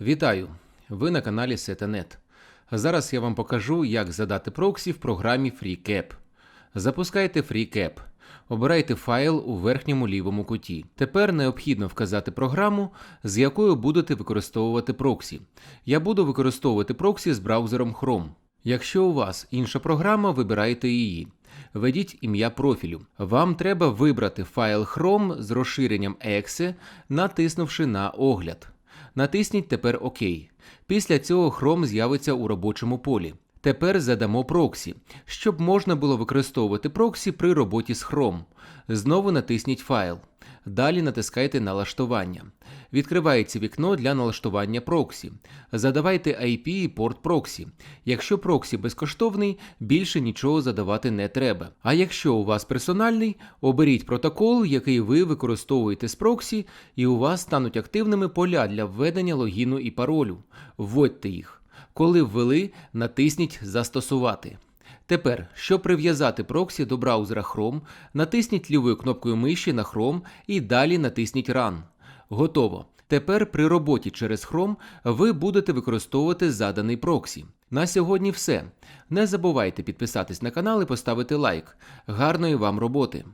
Вітаю! Ви на каналі Setanet. Зараз я вам покажу, як задати проксі в програмі FreeCap. Запускайте FreeCap. Обирайте файл у верхньому лівому куті. Тепер необхідно вказати програму, з якою будете використовувати проксі. Я буду використовувати проксі з браузером Chrome. Якщо у вас інша програма, вибирайте її. Введіть ім'я профілю. Вам треба вибрати файл Chrome з розширенням exe, натиснувши на огляд. Натисніть тепер ОК. Після цього Chrome з'явиться у робочому полі. Тепер задамо проксі, щоб можна було використовувати проксі при роботі з Chrome. Знову натисніть файл. Далі натискайте налаштування. Відкривається вікно для налаштування проксі. Задавайте IP і порт проксі. Якщо проксі безкоштовний, більше нічого задавати не треба. А якщо у вас персональний, оберіть протокол, який ви використовуєте з проксі, і у вас стануть активними поля для введення логіну і паролю. Вводьте їх. Коли ввели, натисніть Застосувати. Тепер, щоб прив'язати проксі до браузера Chrome, натисніть лівою кнопкою миші на Chrome і далі натисніть Run. Готово. Тепер при роботі через Chrome ви будете використовувати заданий проксі. На сьогодні все. Не забувайте підписатись на канал і поставити лайк. Гарної вам роботи!